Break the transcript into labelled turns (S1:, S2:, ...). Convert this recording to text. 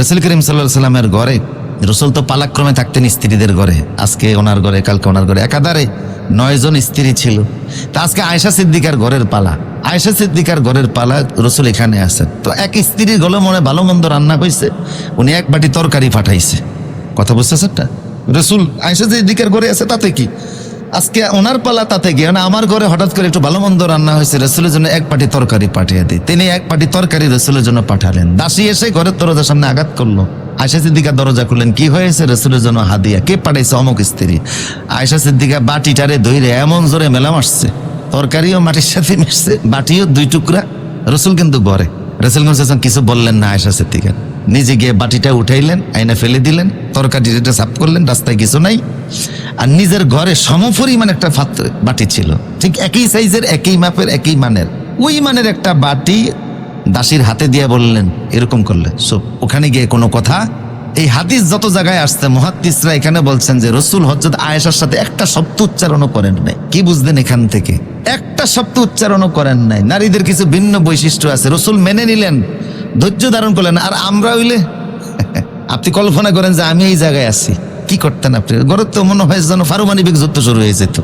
S1: রসুল করিম সাল্লাহ সাল্লামের ঘরে, রসুল তো পালাক্রমে থাকতেন স্ত্রীদের ঘরে। আজকে ওনার ঘরে, কালকে ওনার ঘরে। একাধারে নয়জন স্ত্রী ছিল। তা আজকে আয়সা সিদ্দিকার ঘরের পালা। আয়সা সিদ্দিকার ঘরের পালা, রসুল এখানে আছেন তো এক স্ত্রীর গলে মনে ভালো মন্দ রান্না হয়েছে উনি এক বাটি তরকারি পাঠাইছে। কথা বুঝতে স্যারটা রসুল আয়সা সিদ্দিকার ঘরে আছে, তাতে কি? আজকে ওনার পালা তাতে গিয়ে, না, আমার ঘরে হঠাৎ করে একটু ভালো মন্দ রান্না হয়েছে, রসুলের জন্য এক পাটি তরকারি পাঠিয়ে দিই। তিনি এক পাটি তরকারি রসুলের জন্য পাঠালেন। দাসী এসে ঘরের দরজার সামনে আঘাত করল। আয়সা সিদ্দিকা দরজা খুললেন। কি হয়েছে রসুলের জন্য হাদিয়া? কে পাঠাইছে অমুক স্ত্রী? আয়সা সিদ্দিকা বাটিটারে ধইরে এমন জোরে মেলা মারছে তরকারিও মাটির সাথে মিশছে, বাটিও দুই টুকরা, রসুল কিন্তু ঘরে রসুল হাসান কিছু বললেন না আয়সা সিদ্দিকা নিজে গিয়ে বাটিটা উঠাইলেন, আয়না ফেলে দিলেন তরকারিটা সাফ করলেন, রাস্তায় কিছু নাই। আর নিজের ঘরে সমপরিমাণ একটা পাত্র বাটি ছিল। ঠিক একই সাইজের, একই মাপের, একই মানের। ওই মানের একটা বাটি দাসীর হাতে দিয়ে বললেন, এরকম করলে সো ওখানে গিয়ে কোনো কথা এই হাদিস যত জায়গায় আসছে মহাত্তিসরা এখানে বলছেন যে রসুল হজরত আয়েশার সাথে একটা শব্দ উচ্চারণও করেন নাই। কি বুঝলেন এখান থেকে? একটা শব্দ উচ্চারণও করেন নাই। নারীদের কিছু ভিন্ন বৈশিষ্ট্য আছে। রসুল মেনে নিলেন, ধৈর্য ধারণ করলেন, আর আমরা হইলে? আপনি কল্পনা করেন যে আমি এই জায়গায় আছি। কি করতেন আপনি? তো মনে হয় যেন পারমাণবিক যুদ্ধ শুরু হয়ে যেত।